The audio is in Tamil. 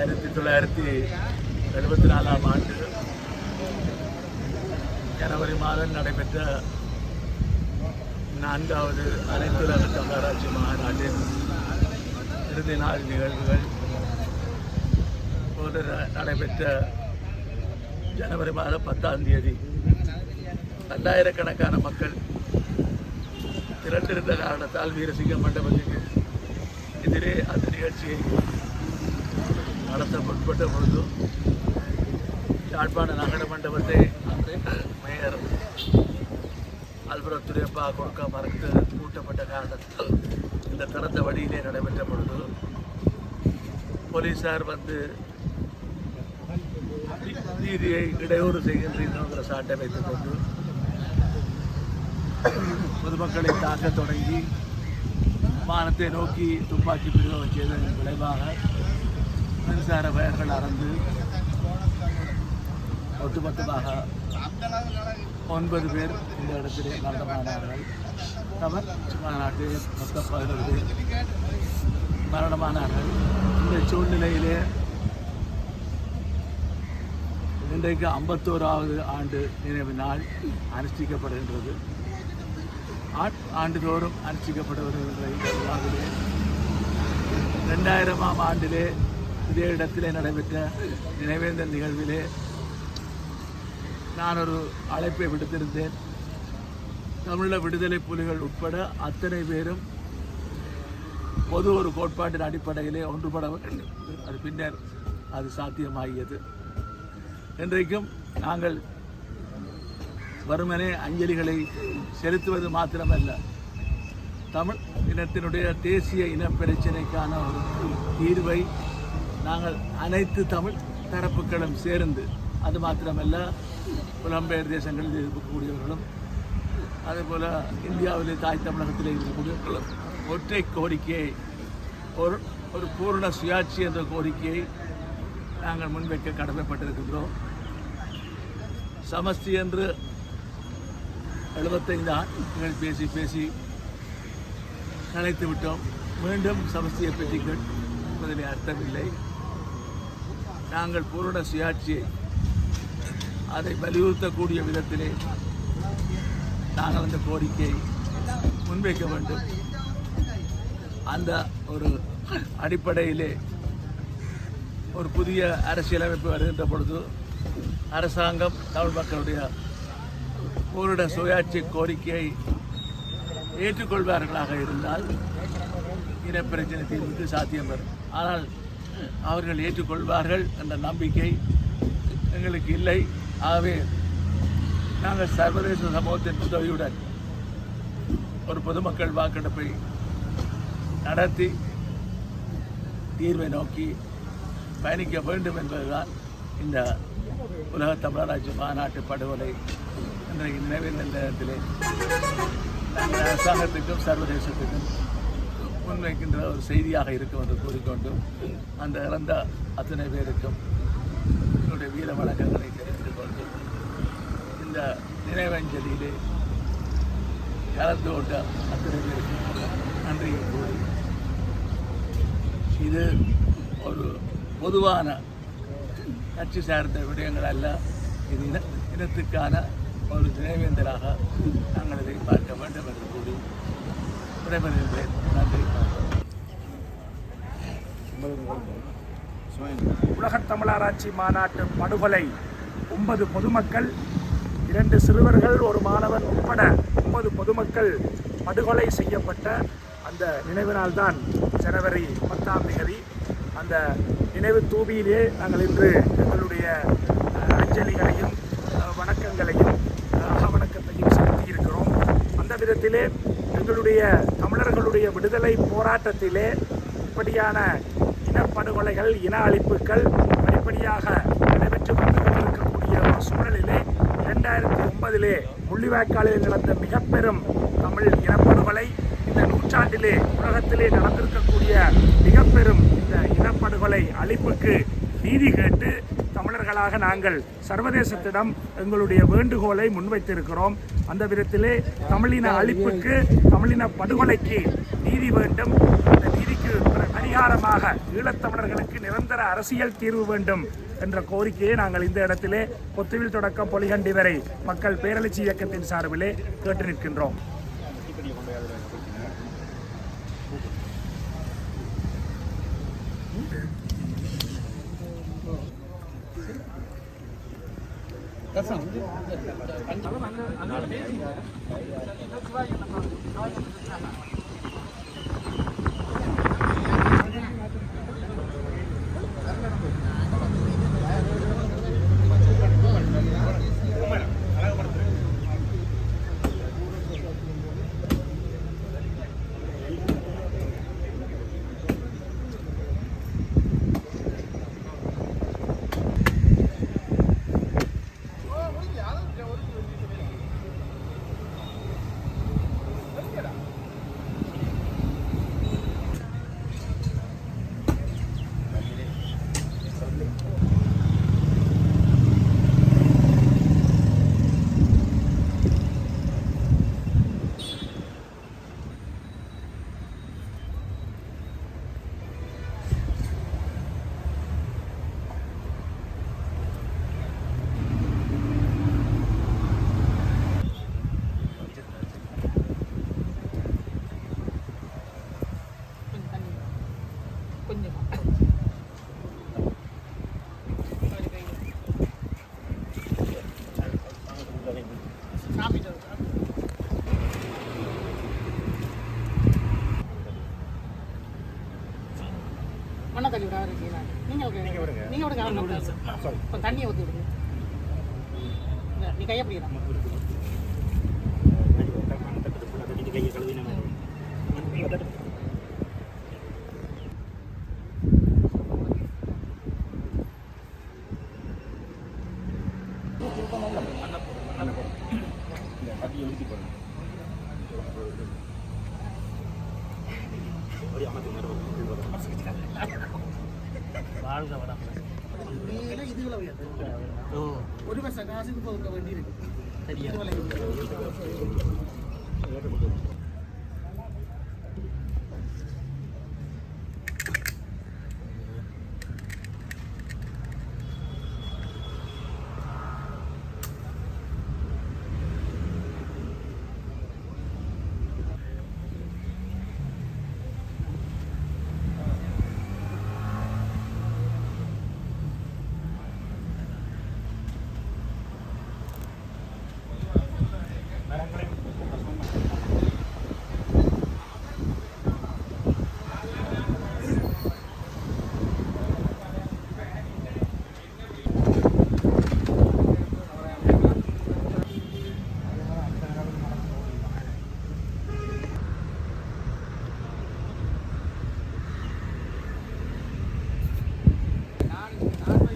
ஆயிரத்தி தொள்ளாயிரத்தி எழுபத்தி நாலாம் ஆண்டு ஜனவரி மாதம் நடைபெற்ற நான்காவது அனைத்துலக தமிழராட்சி மாநாட்டின் இறுதி நாள் நிகழ்வுகள். போது நடைபெற்ற ஜனவரி மாதம் பத்தாம் தேதி பல்லாயிரக்கணக்கான மக்கள் திரண்டிருந்த காரணத்தால் வீரசிங்க மண்டபத்துக்கு எதிரே அந்த நிகழ்ச்சியை நடத்த முற்பட்ட பொழுது யாழ்ப்பாண நகர மண்டபத்தை அன்றைய மேயர் அல்பரத்துடையப்பா கொடுக்க மறுத்து கூட்டப்பட்ட காரணத்தில் இந்த திறந்த வழியிலே நடைபெற்ற பொழுது போலீஸார் வந்து நீதியை இடையூறு செய்கின்ற சாட்டை வைத்துக் கொண்டு பொதுமக்களை தாக்க தொடங்கி வானத்தை நோக்கி துப்பாக்கி பிரயோகம் செய்ததன் விளைவாக மின்சார வயர்கள் அறந்து ஒட்டுமொத்தமாக ஒன்பது பேர் இந்த இடத்திலே மரணமானார்கள். அவர் மாநாட்டில் மொத்த பதினொரு பேர் மரணமானார்கள். இந்த சூழ்நிலையிலே இன்றைக்கு ஐம்பத்தோராவது ஆண்டு நினைவு நாள் அனுஷ்டிக்கப்படுகின்றது. ஆண்டுதோறும் அனுஷ்டிக்கப்பட்டு வருகின்ற இந்த விழாவிலே ரெண்டாயிரமாம் ஆண்டிலே இதே இடத்திலே நடைபெற்ற நினைவேந்தல் நிகழ்விலே நான் ஒரு அழைப்பை விடுத்திருந்தேன். தமிழ விடுதலை புலிகள் உட்பட அத்தனை பேரும் பொது ஒரு கோட்பாட்டின் அடிப்படையிலே ஒன்றுபட வேண்டும். அது பின்னர் அது சாத்தியமாகியது. இன்றைக்கும் நாங்கள் வருமனே அஞ்சலிகளை செலுத்துவது மாத்திரமல்ல. தமிழ் இனத்தினுடைய தேசிய இன பிரச்சினைக்கான ஒரு தீர்வை நாங்கள் அனைத்து தமிழ் தரப்புகளும் சேர்ந்து அது மாத்திரமல்ல புலம்பெயர் தேசங்களில் இருக்கக்கூடியவர்களும் அதேபோல் இந்தியாவிலே தாய் தமிழகத்தில் இருக்கக்கூடியவர்களும் ஒற்றை கோரிக்கையை ஒரு ஒரு பூர்ண சுயாட்சி என்ற கோரிக்கையை நாங்கள் முன்வைக்க கடமைப்பட்டிருக்கின்றோம். சமஸ்தி என்று எழுபத்தைந்து ஆண்டுகள் பேசி பேசி நினைத்து விட்டோம் மீண்டும் சமஸ்தியை பற்றி கேட்பதிலே அர்த்தமில்லை. நாங்கள் பூரண சுயாட்சியை அதை வலியுறுத்தக்கூடிய விதத்திலே நாங்கள் அந்த கோரிக்கையை முன்வைக்க வேண்டும். அந்த ஒரு அடிப்படையிலே ஒரு புதிய அரசியலமைப்பு வருகின்ற பொழுது அரசாங்கம் தமிழ் மக்களுடைய பூரண சுயாட்சி கோரிக்கையை ஏற்றுக்கொள்வார்களாக இருந்தால் இனப்பிரச்சனை தீர்வுக்கு சாத்தியம் வரும். ஆனால் அவர்கள் ஏற்றுக்கொள்வார்கள் என்ற நம்பிக்கை எங்களுக்கு இல்லை. ஆகவே நாங்கள் சர்வதேச சமூகத்தின் உதவியுடன் ஒரு பொதுமக்கள் வாக்கெடுப்பை நடத்தி தீர்வை நோக்கி பயணிக்க வேண்டும் என்பதுதான் இந்த உலக தமிழராட்சி மாநாட்டு படுகொலை இன்றைக்கு நினைவேந்த நேரத்திலே நாங்கள் அரசாங்கத்துக்கும் சர்வதேசத்துக்கும் முன்வைக்கின்ற ஒரு செய்தியாக இருக்கும் என்று கூறிக்கொண்டு அந்த இறந்த அத்தனை பேருக்கும் என்னுடைய வீர வணக்கங்களை தெரிவித்துக் கொண்டு இந்த நினைவஞ்சலியிலே கலந்து கொண்ட அத்தனை பேருக்கும் நன்றியை கூறி இது ஒரு பொதுவான கட்சி சார்ந்த விடயங்கள் அல்ல. இது இன இனத்துக்கான ஒரு நினைவேந்தலாக நாங்கள் இதை பார்க்க வேண்டும் என்று கூறி விடைபெறுகின்றேன் நன்றி. உலகத் தமிழராட்சி மாநாட்டு படுகொலை. ஒன்பது பொதுமக்கள் இரண்டு சிறுவர்கள் ஒரு மாணவன் உட்பட ஒன்பது பொதுமக்கள் படுகொலை செய்யப்பட்ட அந்த நினைவு நாள்தான் ஜனவரி பத்தாம் தேதி. அந்த நினைவு தூபியிலே நாங்கள் இன்று எங்களுடைய அஞ்சலிகளையும் வணக்கங்களையும் அஹ், அகவணக்கத்தையும் செலுத்தியிருக்கிறோம். அந்த விதத்திலே எங்களுடைய தமிழர்களுடைய விடுதலை போராட்டத்திலே இப்படியான இனப்படுகொலைகள் இன அழிப்புகள் படிப்படியாக நடைபெற்று வந்து கொண்டிருக்கக்கூடிய ஒரு சூழலிலே இரண்டாயிரத்தி ஒன்பதிலே முள்ளிவாய்க்காலில் நடந்த மிக பெரும் தமிழ் இனப்படுகொலை இந்த நூற்றாண்டிலே உலகத்திலே நடந்திருக்கக்கூடிய மிக பெரும் இந்த இனப்படுகொலை அழிப்புக்கு நீதி கேட்டு தமிழர்களாக நாங்கள் சர்வதேசத்திடம் எங்களுடைய வேண்டுகோளை முன்வைத்திருக்கிறோம். அந்த விதத்திலே தமிழின அழிப்புக்கு தமிழின படுகொலைக்கு நீதி வேண்டும். அந்த நீதிக்கு பரிகாரமாக ஈழத்தமிழர்களுக்கு நிரந்தர அரசியல் தீர்வு வேண்டும் என்ற கோரிக்கையை நாங்கள் இந்த இடத்திலே கொத்துவில் தொடக்கம் பொலிகண்டி வரை மக்கள் பேரழிச்சி இயக்கத்தின் சார்பிலே கேட்டு நிற்கின்றோம் கஷ்டம். மண்ணை தள்ளி விட இருக்கீங்களா நீங்கள் நீங்க விடுங்க நீங்க விடுங்க தண்ணியை ஊற்றி விடுங்க நீ கையை பிடிக்கலாம் ഒരു ബസ് കാശിന് പോകുന്ന വണ്ടിയിൽ ശരിയാണ് Thank you.